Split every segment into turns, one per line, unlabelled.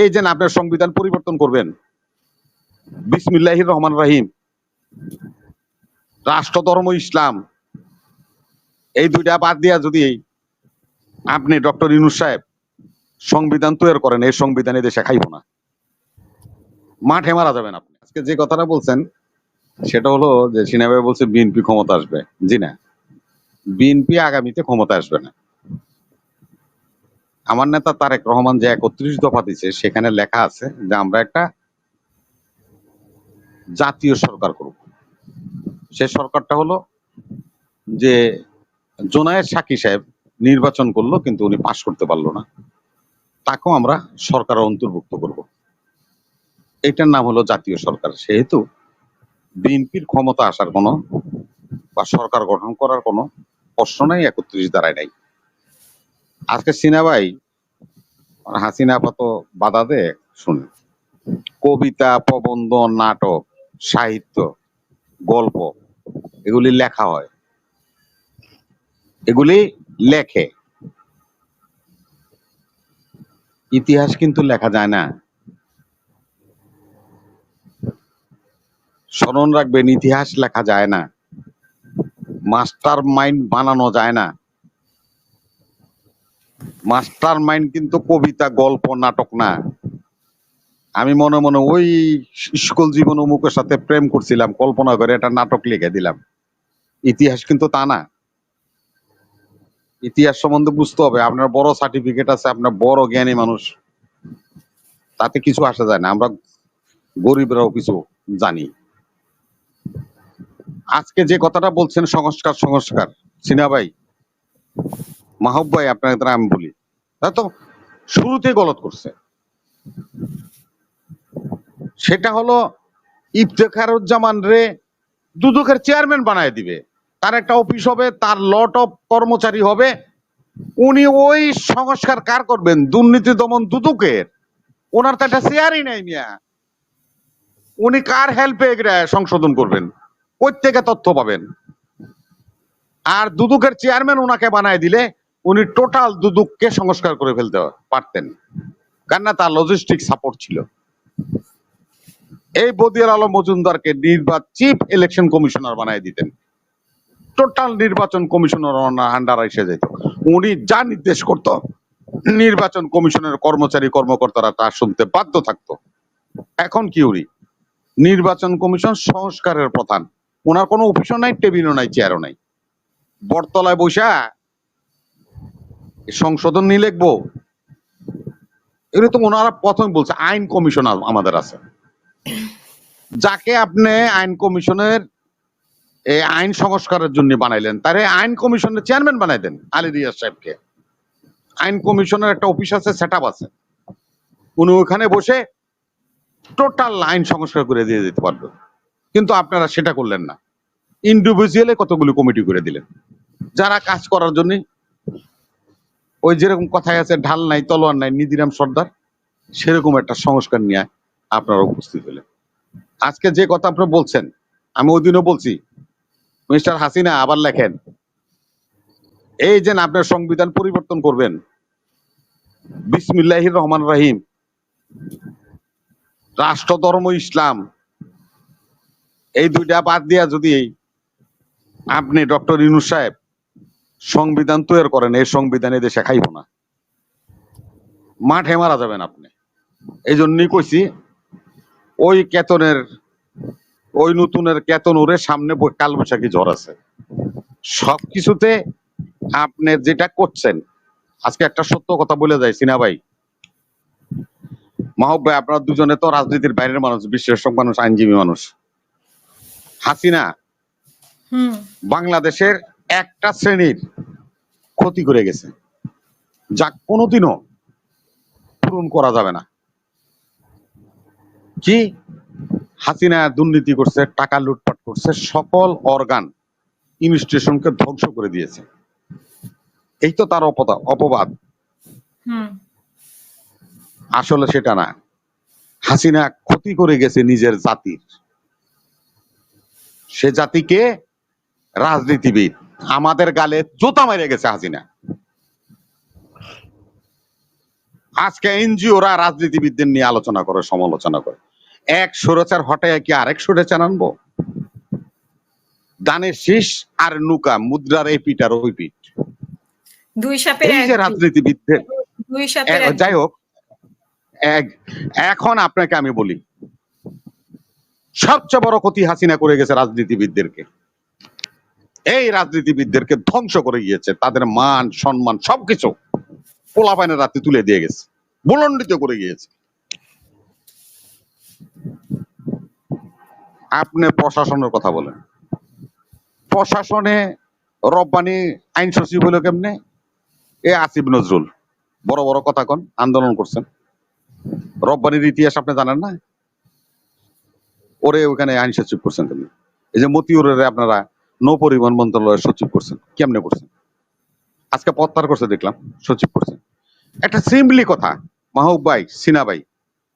এই যে আপনার সংবিধান পরিবর্তন করবেন। বিসমিল্লাহির রহমান রাহিম। রাষ্ট্র, ধর্ম, ইসলাম, এই দুইটা বাদ দিয়া যদি আপনি ডক্টর ইনুস সাহেব সংবিধান তৈরি করেন, এই সংবিধান দেশে খাইব না। মাঠে মারা যাবেন আপনি। আজকে যে কথাটা বলছেন, সেটা হলো যে সিনেমায় বলছে, বিএনপি ক্ষমতা আসবে। জি না। বিএনপি আগামীতে ক্ষমতা আসবে না। আমার নেতা তারেক রহমান যে একত্রিশ দফা দিছে, সেখানে লেখা আছে যে আমরা একটা জাতীয় সরকার করব। সে সরকারটা হলো যে জোনায়ের সাকি সাহেব নির্বাচন করল, কিন্তু উনি পাশ করতে পারল না। তাকেও আমরা সরকার অন্তর্ভুক্ত করব। এটার নাম হলো জাতীয় সরকার। সেহেতু বিএনপির ক্ষমতা আসার কোনো বা সরকার গঠন করার কোনো প্রশ্ন নাই একত্রিশ দ্বারায় নাই। আজকে সিনাবাই হাসিনা আপাত বাধা দে শুনে। কবিতা, প্রবন্ধ, নাটক, সাহিত্য, গল্প, এগুলি লেখা হয়। এগুলি লেখে। ইতিহাস কিন্তু লেখা যায় না। স্মরণ রাখবেন, ইতিহাস লেখা যায় না। মাস্টার মাইন্ড বানানো যায় না। মাস্টার মাইন্ড কিন্তু কবিতা, গল্প, নাটক না। আমি মনে মনে ওই স্কুল জীবন অমুকের সাথে প্রেম করছিলাম, কল্পনা করে একটা নাটক লিখে দিলাম। ইতিহাস কিন্তু তা না। ইতিহাস সম্বন্ধে বুঝতে হবে, আপনার বড় সার্টিফিকেট আছে, আপনার বড় জ্ঞানী মানুষ, তাতে কিছু আসা যায় না, আমরা গরিবরাও কিছু জানি। আজকে যে কথাটা বলছেন, সংস্কার সংস্কার সিনা ভাই মাহব ভাই আপনার দ্বারা আমি বলি। তা তো শুরুতে গলত করছে। সেটা হলো ইফতেখারুজ্জামান রে দুদকের চেয়ারম্যান বানায় দিবে। তার একটা অফিস হবে, তার লট অফ কর্মচারী হবে। উনি ওই সংস্কার কার করবেন? দুর্নীতি দমন দুদকের। ওনার তো একটা চেয়ারই নাই মিয়া। উনি কার হেল্পে সংশোধন করবেন? কই থেকে তথ্য পাবেন। আর দুদকের চেয়ারম্যান ওনাকে বানায় দিলে উনি টোটাল দুদককে সংস্কার করে ফেলতে পারতেন। কেননা তার লজিস্টিক সাপোর্ট ছিল। এই বদিয়ার আলম মজুমদারকে নির্বাচন চিফ ইলেকশন কমিশনার বানায় দিতেন। টোটাল নির্বাচন কমিশনার আন্ডার এসে যেত। উনি যা নির্দেশ করত, নির্বাচন কমিশনের কর্মচারী, কর্মকর্তারা তা শুনতে বাধ্য থাকতো। এখন কি উনি? নির্বাচন কমিশন সংস্কারের প্রধান। ওনার কোনো অফিসও নাই টেবিলও নাই চেয়ারও নাই। বটতলায় বসা সংশোধন নিয়ে লিখব? এগুলো তো ওনারা প্রথমে বলছে, আইন কমিশন আমাদের আছে। যাকে আপনি আইন কমিশনের, এই আইন সংস্কারের জন্য বানাইলেন, তারে আইন কমিশনের চেয়ারম্যান বানাই দেন, আলী রিয়াজ সাহেবকে। আইন কমিশনের একটা অফিস আছে সেট আছে। উনি ওখানে বসে টোটাল আইন সংস্কার করে দিয়ে দিতে পারবেন। কিন্তু আপনারা সেটা করলেন না। ইন্ডিভিজুয়ালে কতগুলো কমিটি করে দিলেন? যারা কাজ করার জন্য ওই যেরকম কথায় আছে, ঢাল নাই, তলোয়ার নাই নিদিরাম সর্দার, সেরকম একটা সংস্কার নিয়ে আপনারা উপস্থিত হলেন। আজকে যে কথা আপনি বলছেন, আমি ওই দিনও বলছি, মিস্টার হাসিনা আবার লেখেন, এই যে আপনার সংবিধান পরিবর্তন করবেন, বিসমিল্লাহির রহমান রাহিম, রাষ্ট্র, ধর্ম, ইসলাম, এই দুইটা বাদ দিয়া যদি আপনি ডক্টর ইনুস সাহেব সংবিধান তৈরি করেন এই সংবিধান দেশে খাইব না। মাঠে মারা যাবেন আপনি। এই জন্যই কইছি ওই কেতনের ওই নতুনের কেতন ওরে সামনে কালবৈশাখী ঝড় আছে। সবকিছুতে আপনি যেটা করছেন আজকে একটা সত্য কথা বলে যায় সিনা ভাই। মাহব ভাই আপনারা দুজনে তো রাজনীতির বাইরের মানুষ বিশ্লেষক মানুষ আইনজীবী মানুষ। হাসিনা
হুম।
বাংলাদেশের একটা শ্রেণির ক্ষতি করে গেছে। যা কোনোদিনও পূরণ করা যাবে না। কি? হাসিনা দুর্নীতি করছে টাকা লুটপাট করছে সকল অর্গান ইনস্টিটিউশনকে ধ্বংস করে দিয়েছে। এই তো তার অপবাদ।
হুম।
আসলে সেটা না। হাসিনা ক্ষতি করে গেছে নিজের জাতির। সে জাতিকে রাজনীতিবিদ আমাদের গালে জোতা মেরে গেছে হাসিনা। আজকে এনজিওরা রাজনীতিবিদদের নিয়ে আলোচনা করে সমালোচনা করে। এক সুরেচার হটায় কি আরেক সুরেচার আনব? দানের শীষ আর নুকা মুদ্রার এই পিঠ আর ওই পিঠ।
দুই সাপের
এই যে। রাজনীতিবিদদের
দুই সাপের
যাই হোক এক- এখন আপনাকে আমি বলি সবচেয়ে বড় ক্ষতি হাসিনা করে গেছে রাজনীতিবিদদেরকে। এই রাজনীতিবিদদেরকে ধ্বংস করে গিয়েছে। তাদের মান, সম্মান, সবকিছু পোলাপানের রাতে তুলে দিয়ে গেছে। বুলন্ডিত করে গিয়েছে। আপনি প্রশাসনের কথা বলেন। প্রশাসনে রব্বানি আইন সচিব হলো কেমনে? এ আসিফ নজরুল। বড় বড় কথা কন, আন্দোলন করছেন। রব্বানির ইতিহাস আপনি জানেন না? ওরে ওখানে আইন সচিব করছেন তুমি এই যে মতিউরের আপনারা নৌ পরিবহন মন্ত্রণালয়ের সচিব করছেন। কেমনে করছেন? আজকে প্রত্যাহার করছে দেখলাম, সচিব করছেন। একটা সিম্পলি কথা, মাহবুব ভাই, সিনা ভাই,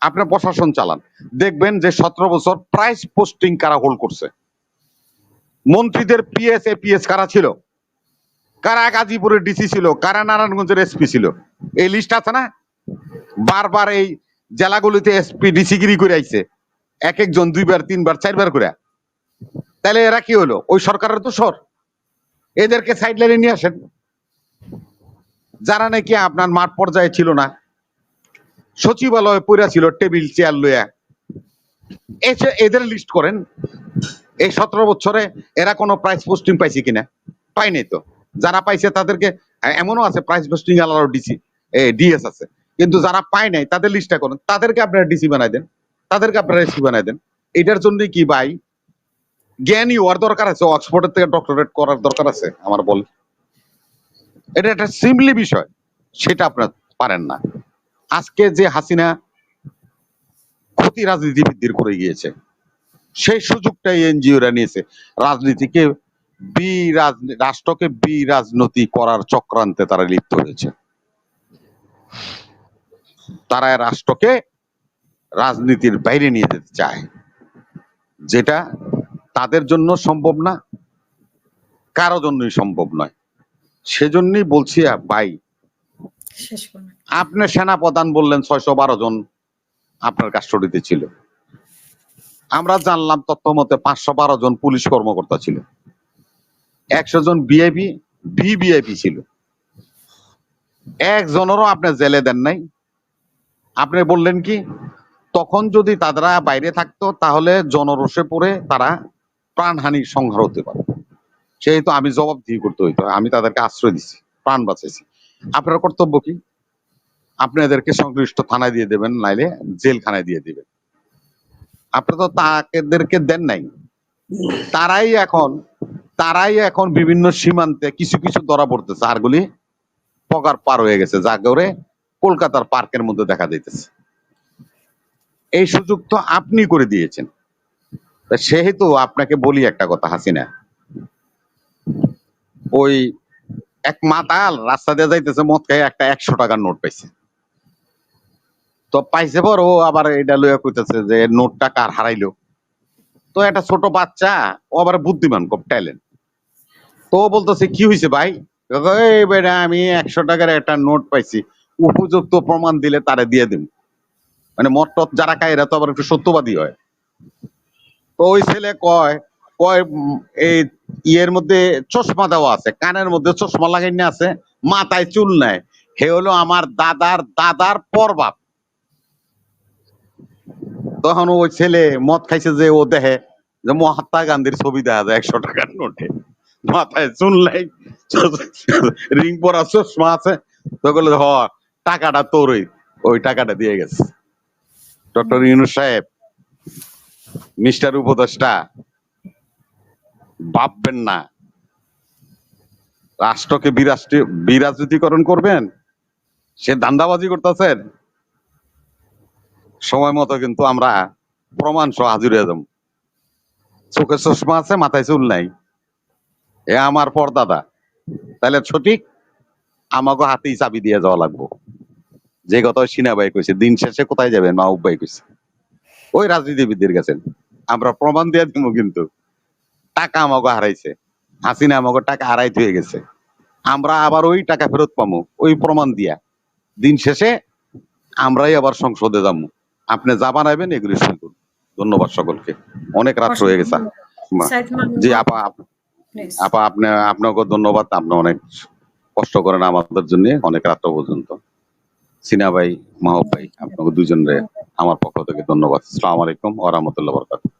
আপনার প্রশাসন চালান। দেখবেন যে সতেরো বছর প্রাইস পোস্টিং কারা হোল্ড করছে। মন্ত্রীদের পিএস এপিএস কারা ছিল? কারা গাজীপুরের ডিসি ছিল? কারা নারায়ণগঞ্জের এসপি ছিল? এই লিস্ট আছে না? বারবার এই জেলাগুলিতে এসপি ডিসিগিরি করে আইছে। এক একজন দুইবার, তিনবার, চারবার করে। তাহলে এরা কি হলো? ওই সরকারের তো সর এদেরকে সাইড লাইনে নিয়ে আসেন। যারা নাকি আপনার মাঠ পর্যায়ে ছিল না, সচিবালয়ে পড়া ছিল, টেবিল, চেয়ার লইয়া। এদের লিস্ট করেন। এই সতেরো বছরে এরা কোনো প্রাইস পোস্টিং পাইছে কিনা? পাইনি তো। যারা পাইছে তাদেরকে, এমনও আছে প্রাইস পোস্টিং আলাদা ডিসি ডিএস আছে। কিন্তু যারা পায় নাই, তাদের লিস্টটা করেন। তাদেরকে আপনারা ডিসি বানাই দেন। তাদেরকে আপনারা এসপি বানাই দেন। এটার জন্য কি ভাই জ্ঞানী হওয়ার দরকার আছে, অক্সফোর্ডের থেকে ডক্টরেট করার দরকার আছে, আমার বল। এটা একটা সিম্পলি বিষয়, সেটা আপনার পারেন না। আজকে যে হাসিনা ক্ষতি রাজনীতিবিদদের করে গিয়েছে, সেই সুযোগটাই এনজিওরা নিয়েছে। রাজনীতিকে বি রাষ্ট্রকে বি রাজনীতি করার চক্রান্তে তারা লিপ্ত হয়েছে। তারা রাষ্ট্রকে রাজনীতির বাইরে নিয়ে যেতে চায়, যেটা তাদের জন্য সম্ভব না কারও জন্যই সম্ভব নয়। সেজন্যই বলছি ভাই আপনি সেনা প্রধান বললেন ছয়শো বারো জন আপনার কাস্টডিতে ছিল। আমরা জানলাম তথ্য মতে পাঁচশো বারো জন পুলিশ কর্মকর্তা ছিল। একশো জন বিআইপি ভিভিআইপি ছিল। একজনেরও আপনি জেলে দেন নাই। আপনি বললেন কি তখন যদি তারা বাইরে থাকতো তাহলে জনরোষে পড়ে তারা প্রাণহানির সংহার হতে পারে। সেই তো আমি জবাবদিহি করতে হইতো, আমি তাদেরকে আশ্রয় দিছি, প্রাণ বাঁচাইছি। আপনার কর্তব্য কি? আপনি এদেরকে সংশ্লিষ্ট থানায় দিয়ে দেবেন, নাইলে জেলখানায় দিয়ে দিবেন। আপনি তো তাদেরকে দেন নাই। তারাই এখন তারাই এখন বিভিন্ন সীমান্তে কিছু কিছু ধরা পড়তেছে। আরগুলি পকার পার হয়ে গেছে, যা করে কলকাতার পার্কের মধ্যে দেখা যাইতেছে। এই সুযোগ তো আপনি করে দিয়েছেন। সেহেতু আপনাকে বলি একটা কথা, হাসিনা। ওই এক মাতাল রাস্তা দিয়ে যাইতেছে, মদ খাই একটা একশো টাকার নোট পাইছে। তো পাইছে পর ও আবার এটা লইয়া কইতেছে যে নোটটা কার হারাইলো। তো একটা ছোট বাচ্চা, ও আবার বুদ্ধিমান খুব ট্যালেন্ট। তো বলতেছে, কি হয়েছে ভাই? বেটা, আমি একশো টাকার একটা নোট পাইছি। উপযুক্ত প্রমাণ দিলে তারে দিয়ে দিন মানে টদ যারা খায় এরা তো আবার একটু সত্যবাদী হয়। তো ওই ছেলে কয় কয় এই ইয়ের মধ্যে চশমা দেওয়া আছে, কানের মধ্যে চশমা লাগাই না আছে, মাথায় চুল নাই। হে হলো আমার দাদার দাদার পরবাপ। তখন ওই ছেলে মদ খাইছে যে ও দেখে যে মহাত্মা গান্ধীর ছবি দেখা যায় একশো টাকার নোটে। মাথায় চুল নাই, রিং পরা চশমা আছে। তো বলে হ, টাকাটা তোরই, ওই টাকাটা দিয়ে গেছে। ডক্টর ইউনুস সাহেব মিস্টার উপদেষ্টা, ভাববেন না। রাষ্ট্রকে বিরাজনীতিকরণ করবেন? সে ধান্দাবাজি করতেছেন? সময় মতো কিন্তু আমরা প্রমাণ সহ হাজির হয়ে যাব। চোখে চশমা আছে, মাথায় চুল নাই। এ আমার পরদাদা। তাহলে সঠিক? আমাকে হাতেই চাবি দিয়ে যাওয়া লাগবো। যে কথা সিনা ভাই কইছে, দিন শেষে কোথায় যাবেন? মাহবুব ভাই কইছে। ওই রাজনীতিবিদদের গেছেন। আমরা প্রমাণ দিয়ে দিব কিন্তু। টাকা আমাকে হারাইছে। হাসিনা আমাকে টাকা হারাইতে হয়ে গেছে। আমরা আবার ওই টাকা ফেরত পাবো ওই প্রমাণ দিয়া। দিন শেষে আমরাই আবার সংসদে যাব আপনি যা বানাইবেন এগুলি করুন। ধন্যবাদ সকলকে। অনেক রাত হয়ে গেছে। জি আপা আপা আপনি আপনাকে ধন্যবাদ। আপনি অনেক কষ্ট করেন আমাদের জন্য অনেক রাত পর্যন্ত। সিনা ভাই মাহব ভাই আপনাকে দুজনরে আমার পক্ষ থেকে ধন্যবাদ। আসসালামু আলাইকুম বারাকাতুহু।